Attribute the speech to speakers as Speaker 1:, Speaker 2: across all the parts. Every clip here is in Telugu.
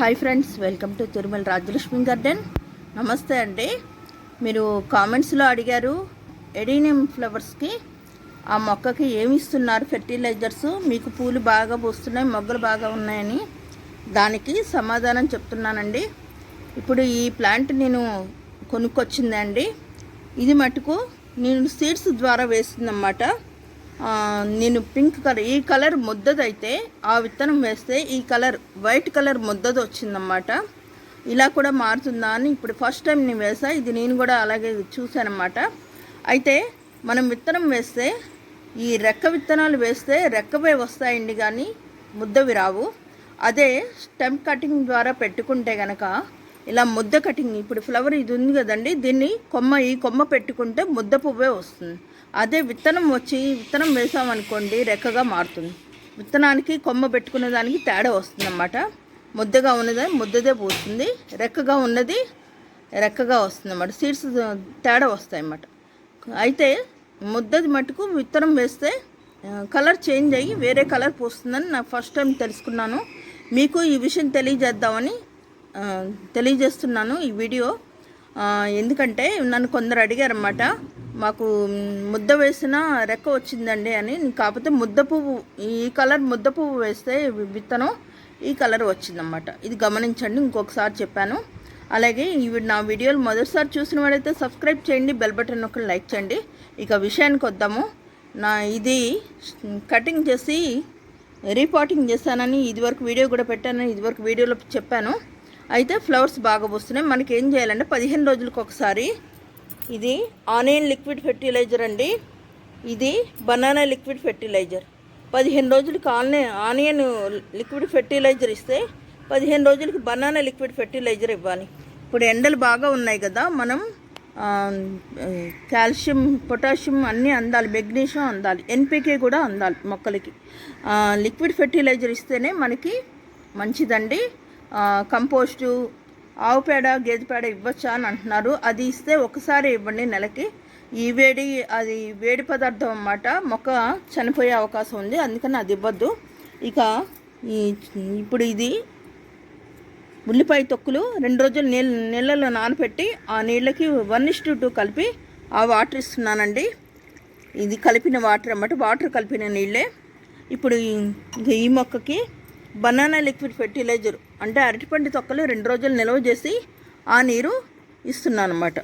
Speaker 1: Hi friends welcome to Tirumala Rajalakshmi garden నమస్తే అండి. మీరు కామెంట్స్లో అడిగారు ఎడీనియం ఫ్లవర్స్కి ఆ మొక్కకి ఏమి ఇస్తున్నారు ఫెర్టిలైజర్స్ మీకు పూలు బాగా పూస్తున్నాయి మొగ్గలు బాగా ఉన్నాయని దానికి సమాధానం చెప్తున్నానండి. ఇప్పుడు ఈ ప్లాంట్ నేను కొనుక్కొచ్చిందండి. ఇది మటుకు నేను సీడ్స్ ద్వారా వేస్తుందన్నమాట. నేను పింక్ కలర్ ఈ కలర్ ముద్దదైతే ఆ విత్తనం వేస్తే ఈ కలర్ వైట్ కలర్ ముద్దది వచ్చిందన్నమాట ఇలా కూడా మారుతుందా అని ఇప్పుడు ఫస్ట్ టైం నేను వేసా ఇది నేను కూడా అలాగే చూశానమాట అయితే మనం విత్తనం వేస్తే ఈ రెక్క విత్తనాలు వేస్తే రెక్కవే వస్తాయండి కానీ ముద్దవి రావు. అదే స్టెమ్ కటింగ్ ద్వారా పెట్టుకుంటే కనుక ఇలా ముద్ద కటింగ్ ఇప్పుడు ఫ్లవర్ ఇది ఉంది కదండి దీన్ని కొమ్మ ఈ కొమ్మ పెట్టుకుంటే ముద్ద పువ్వే వస్తుంది. అదే విత్తనం వచ్చి విత్తనం వేసామనుకోండి రెక్కగా మారుతుంది. విత్తనానికి కొమ్మ పెట్టుకునే దానికి తేడా వస్తుందన్నమాట. ముద్దగా ఉన్నది ముద్దదే పూస్తుంది రెక్కగా ఉన్నది రెక్కగా వస్తుంది అన్నమాట సీడ్స్ తేడా వస్తాయి అన్నమాట అయితే ముద్దది మటుకు విత్తనం వేస్తే కలర్ చేంజ్ అయ్యి వేరే కలర్ పూస్తుందని నాకు ఫస్ట్ టైం తెలుసుకున్నాను. మీకు ఈ విషయం తెలియజేద్దామని తెలియజేస్తున్నాను ఈ వీడియో. ఎందుకంటే నన్ను కొందరు అడిగారన్నమాట మాకు ముద్ద వేసిన రెక్క వచ్చిందండి అని. కాకపోతే ముద్ద పువ్వు ఈ కలర్ ముద్ద పువ్వు వేస్తే విత్తనం ఈ కలర్ వచ్చిందన్నమాట. ఇది గమనించండి ఇంకొకసారి చెప్పాను. అలాగే ఈ నా వీడియోలు మొదటిసారి చూసిన వాడైతే సబ్స్క్రైబ్ చేయండి బెల్ బటన్ ఒక లైక్ చేయండి. ఇక విషయానికి వద్దాము. నా ఇది కటింగ్ చేసి రీపాటింగ్ చేశానని ఇదివరకు వీడియో కూడా పెట్టానని ఇదివరకు వీడియోలో చెప్పాను. అయితే ఫ్లవర్స్ బాగా వస్తున్నాయి మనకి ఏం చేయాలంటే పదిహేను రోజులకు ఒకసారి ఇది ఆనియన్ లిక్విడ్ ఫెర్టిలైజర్ అండి. ఇది బనానా లిక్విడ్ ఫెర్టిలైజర్. పదిహేను రోజులకి ఆనియన్ ఆనియన్ లిక్విడ్ ఫెర్టిలైజర్ ఇస్తే పదిహేను రోజులకి బనానా లిక్విడ్ ఫెర్టిలైజర్ ఇవ్వాలి. ఇప్పుడు ఎండలు బాగా ఉన్నాయి కదా మనం కాల్షియం పొటాషియం అన్నీ అందాలి మెగ్నీషియం అందాలి ఎన్పికే కూడా అందాలి మొక్కలకి. లిక్విడ్ ఫెర్టిలైజర్ ఇస్తేనే మనకి మంచిదండి. కంపోస్టు ఆవు పేడ గేదె పేడ ఇవ్వచ్చా అని అంటున్నారు. అది ఇస్తే ఒకసారి ఇవ్వండి నెలకి. ఈ వేడి అది వేడి పదార్థం అన్నమాట. మొక్క చనిపోయే అవకాశం ఉంది. అందుకని అది ఇవ్వద్దు. ఇక ఈ ఇప్పుడు ఇది ఉల్లిపాయ తొక్కులు రెండు రోజులు నీళ్ళ నీళ్ళలో నానబెట్టి ఆ నీళ్ళకి వన్ ఇస్టు టూ కలిపి ఆ వాటర్ ఇస్తున్నానండి. ఇది కలిపిన వాటర్ అన్నమాట. వాటర్ కలిపిన నీళ్ళే. ఇప్పుడు ఈ మొక్కకి బనానా లిక్విడ్ ఫెర్టిలైజర్ అంటే అరటిపండు తొక్కలు రెండు రోజులు నిల్వ చేసి ఆ నీరు ఇస్తున్నాను అనమాట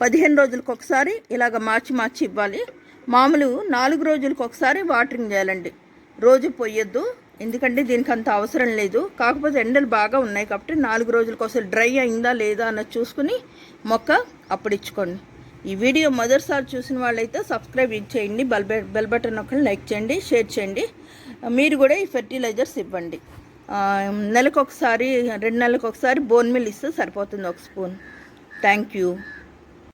Speaker 1: పదిహేను రోజులకు ఒకసారి ఇలాగ మార్చి మార్చి ఇవ్వాలి. మామూలు నాలుగు రోజులకు ఒకసారి వాటరింగ్ చేయాలండి. రోజు పోయొద్దు ఎందుకంటే దీనికి అంత అవసరం లేదు. కాకపోతే ఎండలు బాగా ఉన్నాయి కాబట్టి నాలుగు రోజులకు ఒకసారి డ్రై అయిందా లేదా అన్నది చూసుకుని మొక్క అప్పుడు ఇచ్చుకోండి. ఈ వీడియో మొదటిసారి చూసిన వాళ్ళైతే సబ్స్క్రైబ్ చేయండి. బెల్ బెల్ బటన్ ఒకటి లైక్ చేయండి షేర్ చేయండి. మీరు కూడా ఈ ఫెర్టిలైజర్స్ ఇవ్వండి. నెలకు ఒకసారి రెండు నెలలకు ఒకసారి బోన్ మిల్ ఇస్తే సరిపోతుంది ఒక స్పూన్. Thank you